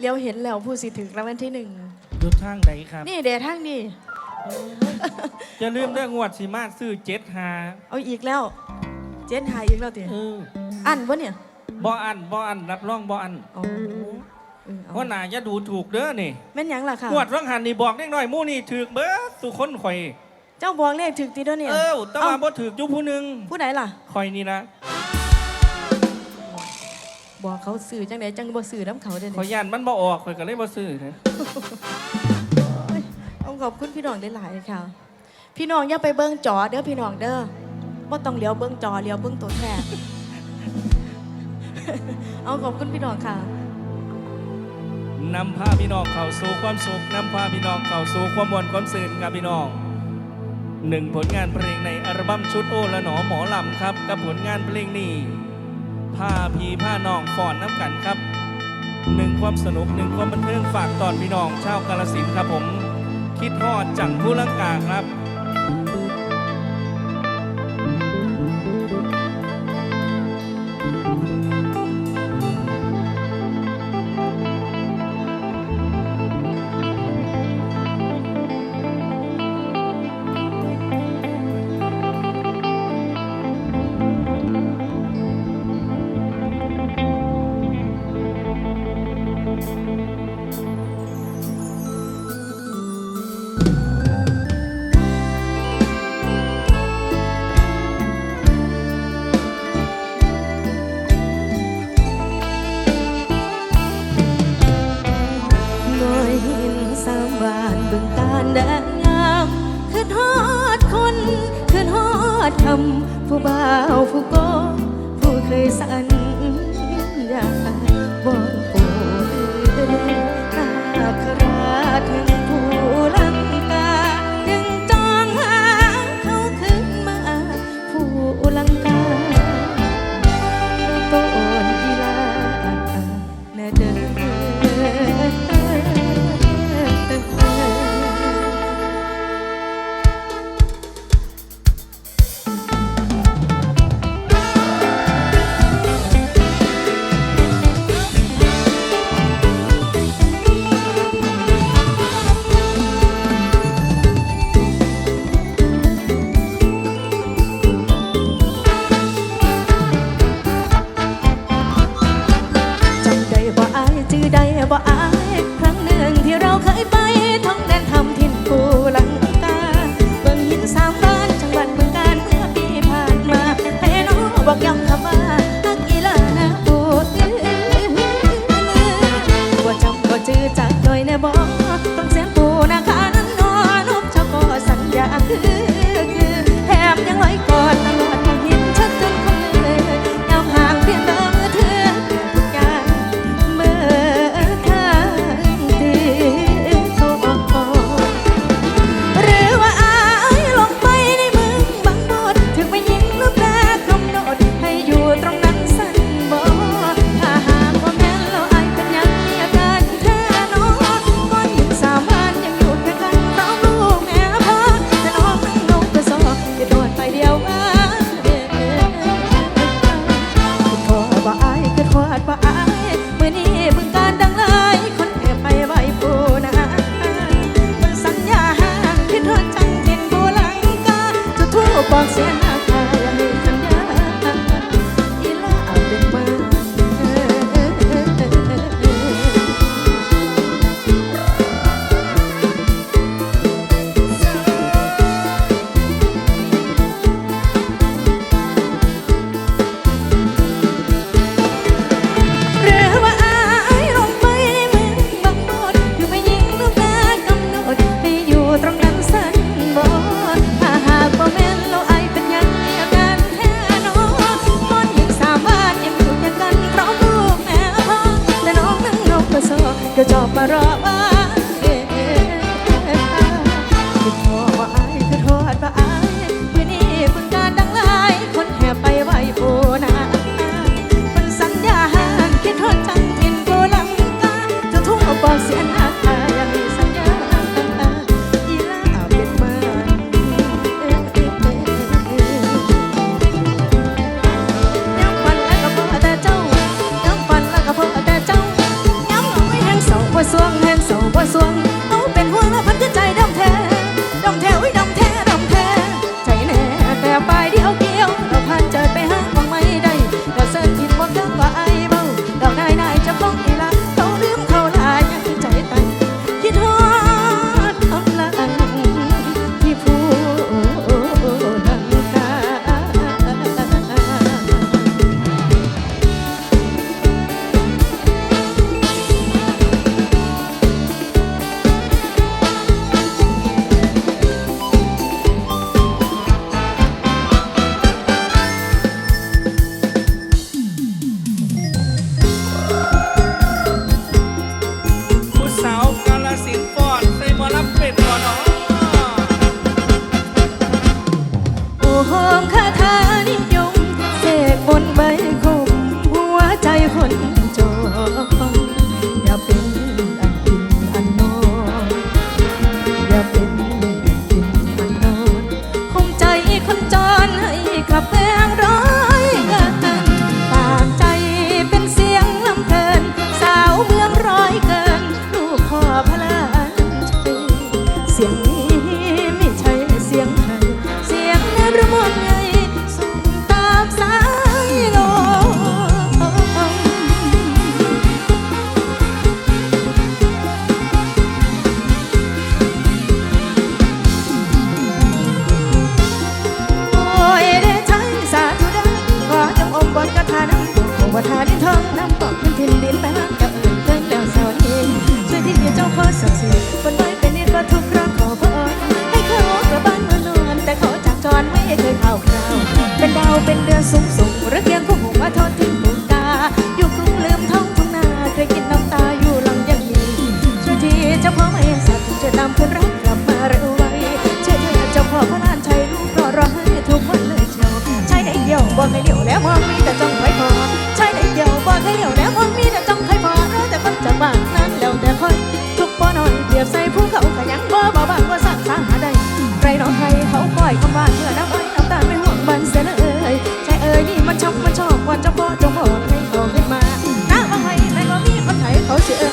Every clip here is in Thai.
เลี้ยวเห็นแล้วผู้สิถึงรางวัลที่หนึ่งอยู่ทางไหนครับนี่เดทั้งนี่จะลืมเรื่องงวดสีมาซื้อเจ็ดหาเอาอีกแล้ว เจนหายอีกแล้วเตี๋ยเอออันวะเนี่ยบ่อันบ่อันรับรองบ่อันอ๋อเออเอาว่าหนาจะดูถูกเด้อนี่แม่นหยังล่ะค่ะ งวดรังหันนี่บอกเล็กน้อยหมู่นี่ถือเบิดสุคนข่อย เจ้าบอกเลขถึกตีเด้อเนี่ยเออแต่ว่าบ่ถืออยู่ผู้หนึงผู้ใดล่ะ ข่อยนี่นะ บอกเขาสื่อจังไดจังบ่สื่อน้ำเขาเด้อข่อยเนี่ยย่านมันบ่ออกข่อยก็เลยบ่ซื้อนะเอาขอบคุณพี่น้องได้หลายๆค่ะ พี่น้องอย่าไปเบิ่งจอเด้อพี่น้องเด้อบ่ต้องเลี้ยวเบิ่งจอเลี้ยวเบิ่งตัวแท้เอาขอบคุณพี่น้องค่ะ นำพาพี่น้องเข้าสู่ความสุขนำพาพี่น้องเข้าสู่ความมวลความสื่นครับพี่น้องหนึ่งผลงานเพลงในอัลบั้มชุดโอและหนอหมอลำครับกับผลงานเพลงนี้ ผ้าพีผ้าน้องฟอนน้ำกันครับหนึ่งความสนุกหนึ่งความบันเทิงฝากตอนพี่น้องชาวกาลสินครับผม คิดฮอดจังผู้ลังกาครับ งการแดงงามคือทอดคนคือทอดคำผู้บ่าวผู้โกผู้เคยสัน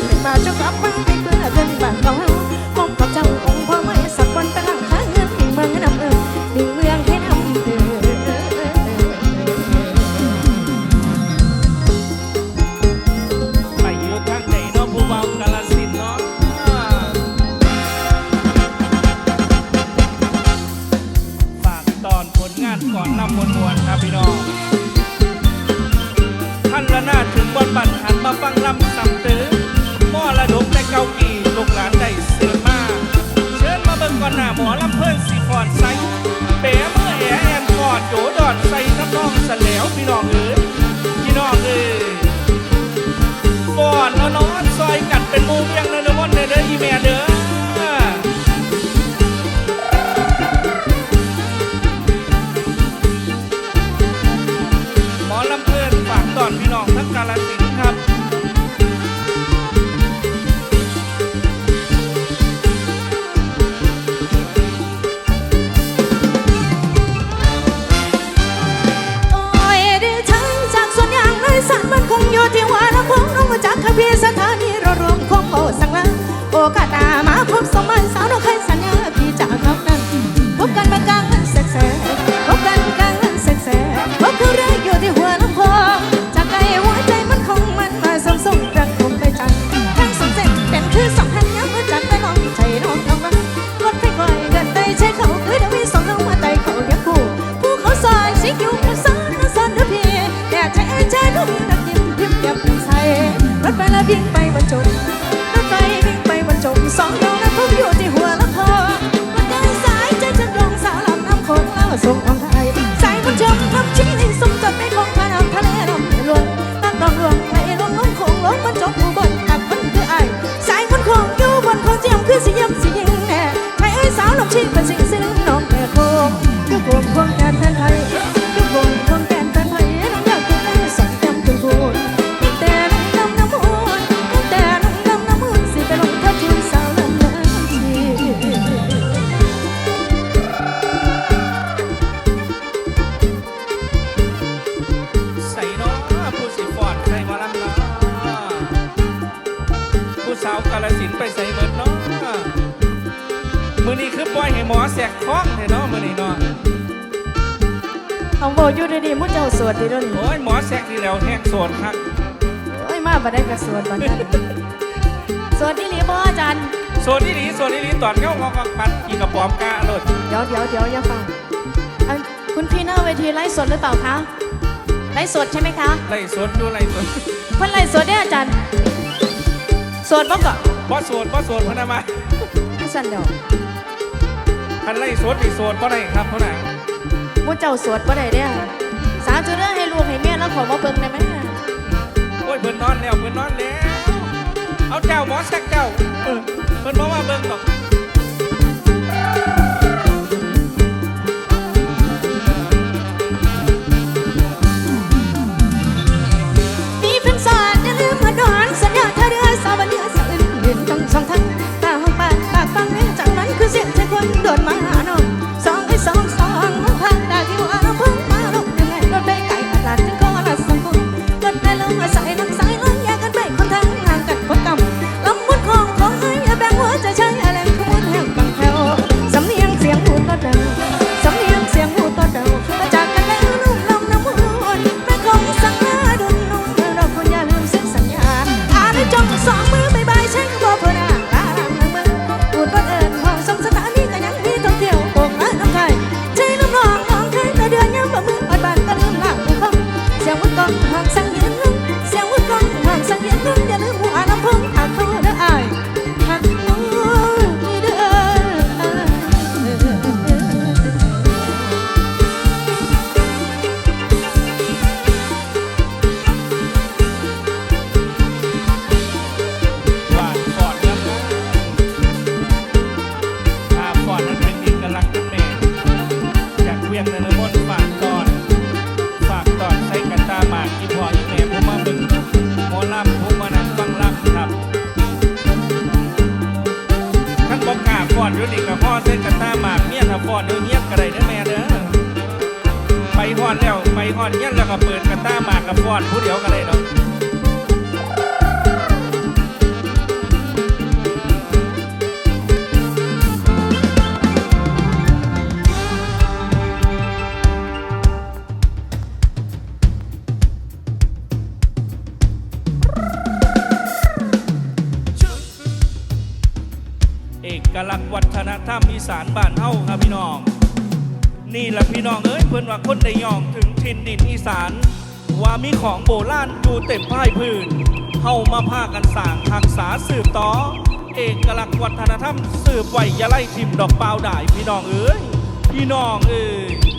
ไม่มาจะกลับบ้า มอลำเพิ่นสีฟอนไซ ที่ว่านักคงน้องมาจากทะเบีสถานีเรารวมของโอสังลัโอกัส bien. Para ดดีด้วยนี่โอ้ยหมอแสกที่แล้วแห้งโสนครับโอ้ยมาบ่ได้กระสวดตอนนั้นสวดที่หลีบ่อาจารย์โซนที่หลีโซนที่หลีตอนเข้างอกปัดกีกระป๋อมกาโลดเดี๋ยวเดี๋ยวเดี๋ยวอย่าฟังอันคุณพี่หน้าเวทีไลฟ์สดหรือเปล่าคะไลฟ์สดใช่ไหมคะไล่สดดูไล่สดเพิ่นไลฟ์สดได้ออาจารย์สวดบ่ก่อนบ่โสดบ่โสดพะนามาสั่นดอกคันไล่สดนี่โสดบ่ได้ครับเพราะไหนมุ้เจ้าสวดบ่ได้เด้อ สามจุดเรื่องให้ลูกให้เมียแล้วขอมาเบิ่งได้ไหมโอ้ยเพิ่นนอนแล้วเพิ่นนอนแล้ว เอาเจ้าหมอแสกเจ้าเออเพิ่นบอกว่าเบิ่งดอก งนนมนฝากตอน ฝากตอนใช้กันตาหมากที่พออีแม่ผมมาบึงหมอลำผมมานั่งฟังลำครับท่านบอกกล้าฟอดอยู่นี่กับพ่อใช้กันตาหมากเมียถ้าฟอดเดี๋ยวเงียบกระไรเด้อแม่เด้อไปฮอดแล้วไปฮอดเงี้ยแล้วก็เปิดกันตาหมากกับฟอดผู้เดียวกันเลยเนาะ กลักษณ์วัฒนธรรมอีสานบ้านเฮาครับพี่น้อง นี่แหละพี่น้องเอ้ยเพื่อนว่าคนได้ย่องถึงถิ่นดินอีสาน ว่ามีของโบราณอยู่เต็มพ่ายพื้นเฮามาพากันสร้างทักษาสืบต่อ เอกลักษณ์วัฒนธรรม สืบไว้ยาไล่ทิมดอกเปล่าได้พี่น้องเอ้ยพี่น้องเอ้ย